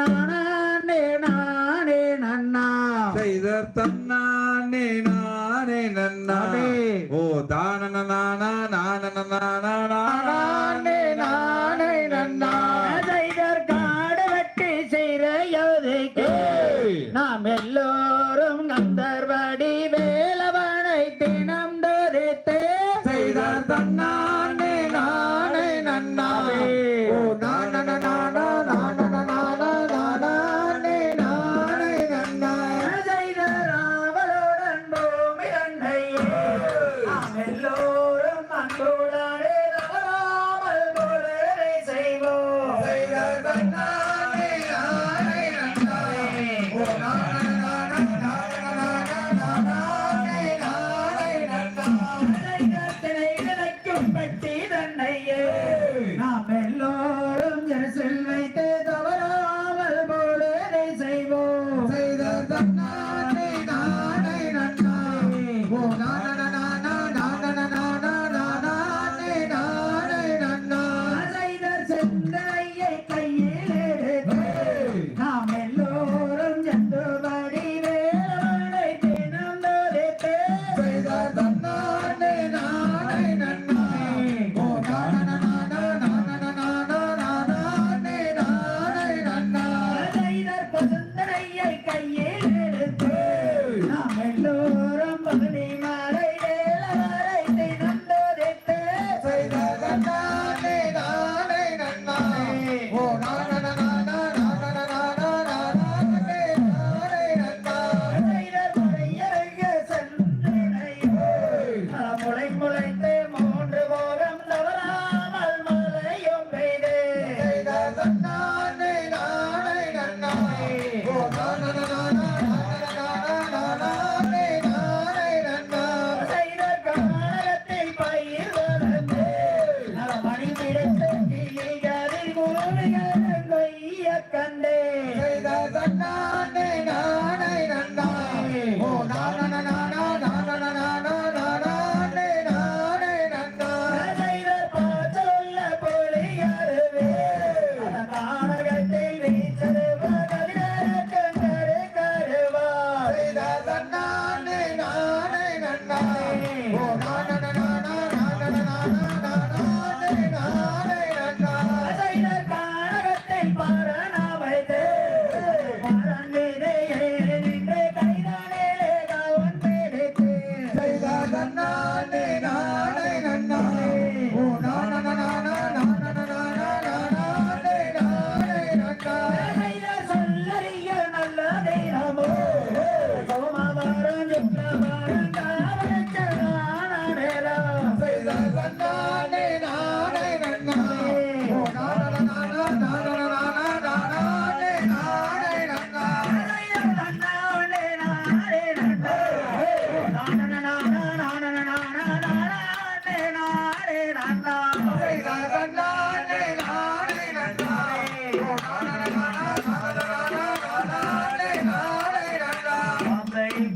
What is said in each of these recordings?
நானே நானே நன்னா செய்தர் தன்னானே நானே நன்னானே ஓ தான நான நான நான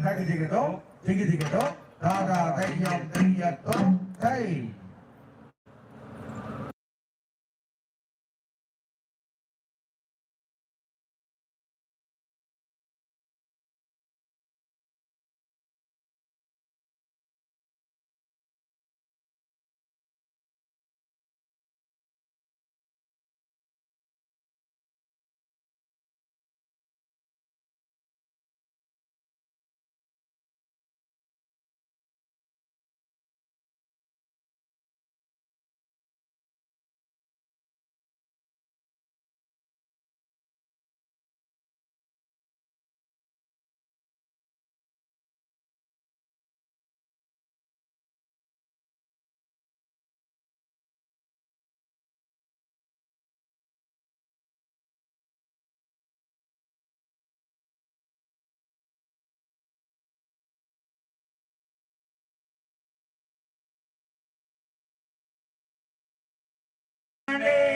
திகதிகட்டோ திகதிகட்டோ ராதா தைரியம் தெரியட்டோ கை Andy!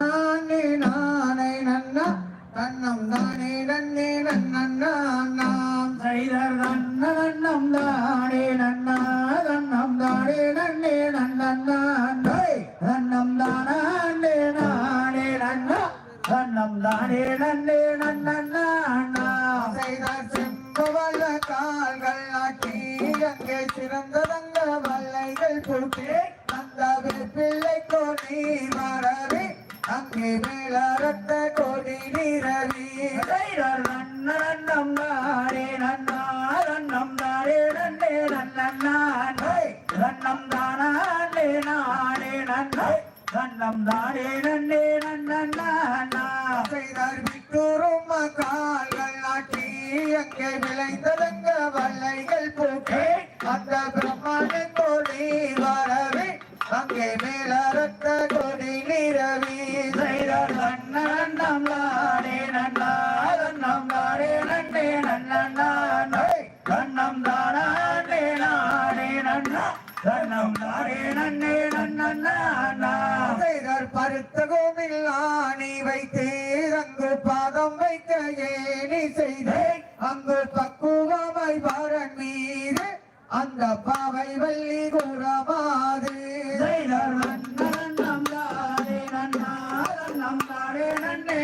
நானே நானே நன்னா. நன்னம் நானே நன்னே நன்னா நாம் செய்தர் நன்னம் தானே நன்னா. நன்னம் தானே நன்னே நன்னா நன்னம் தானே நானே நன்னா. நன்னம் தானே நன்னே நன்னா செய்தார் செம்பவல்ல கால்கள் ஆக்கி அங்கே சிறந்ததங்க வல்லைகள் பூட்டி அந்த பிள்ளை கோடி வரவே அங்கே மேல ரத்த கோடி நீரவி செய்தர் நன்னம் தானே நன்னா நன்னம் தானே நன்னே நன்னா நன்னம் தானே நானே நன்னா நன்னம் தானே நன்னே நன்னா செய்தார் விட்டுரும் கால்கள் ஆக்கி அங்கே விளைந்ததங்க வல்லைகள் பூட்டி அந்த பிரம்மாண்ட கோடி வரவே அங்கே மேல ரத்த கோடி நீரவி செய்தர் நன்னம் தானே நன்னா நன்னம் தானே நன்னே நன்னா நன்னம் தானே நானே நன்னா. நன்னம் தானே நன்னே நன்னா செய்தார் பருத்த கோவில் ஆணி வைத்து அங்கு பாதம் வைக்க ஏணி செய்து. அங்கு பக்குவமாய் பாரன் மீது அந்த பாவை வள்ளி கூறமாது. செய்தர் நன்னம் தானே நன்னா நன்னே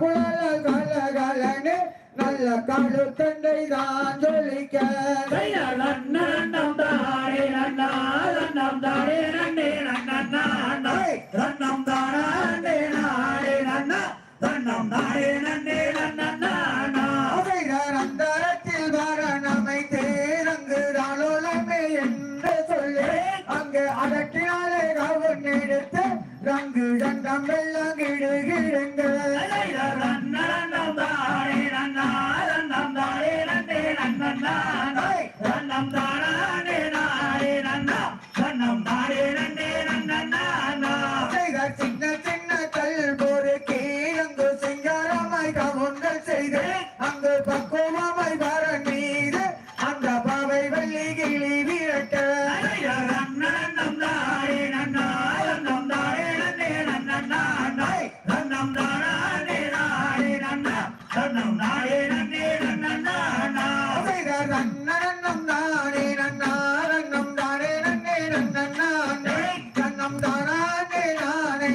குழல கல கலனு நல்ல காடு தண்டை தான் சொல்லிக்க நன்னம் தாரே நன்னா நன்னம் தாரே நன்னே நன்னா நன்னா நன்னா தன்னம் தானே நானே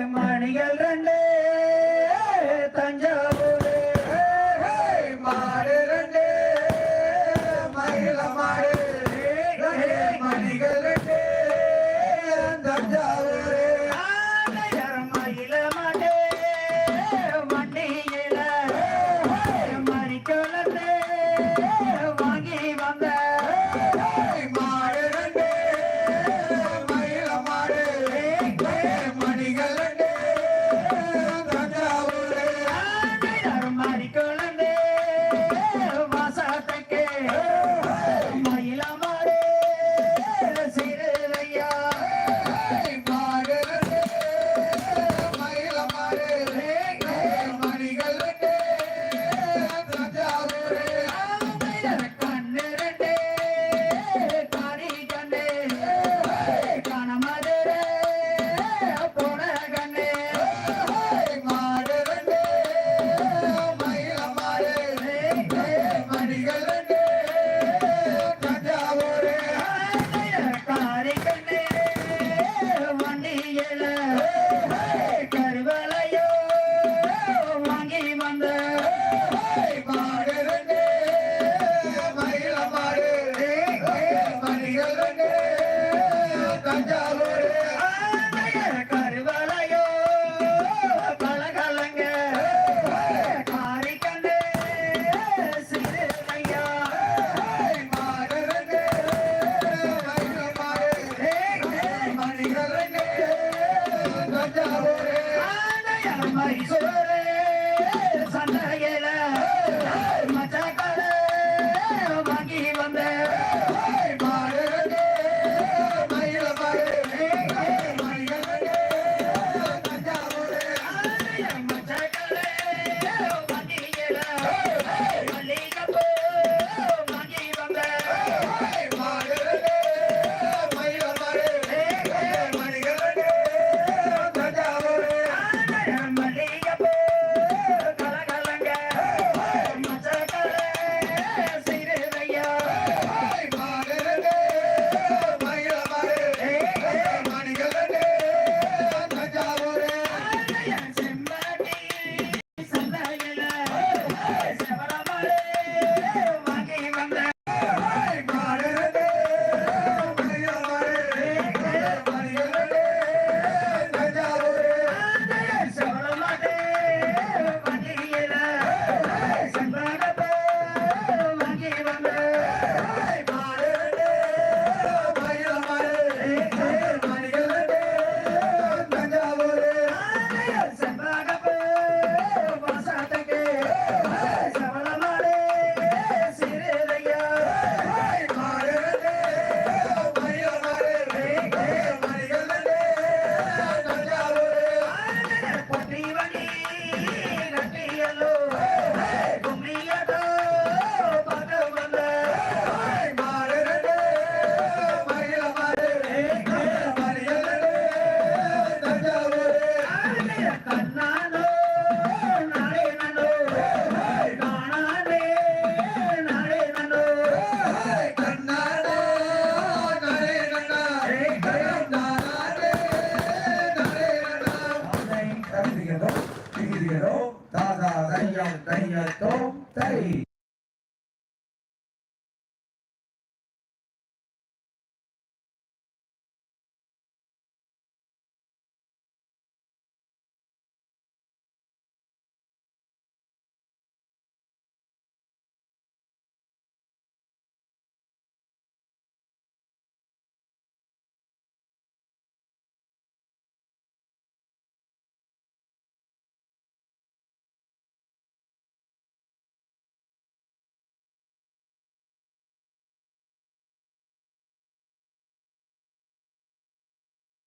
மணிகள் ரெண்டு.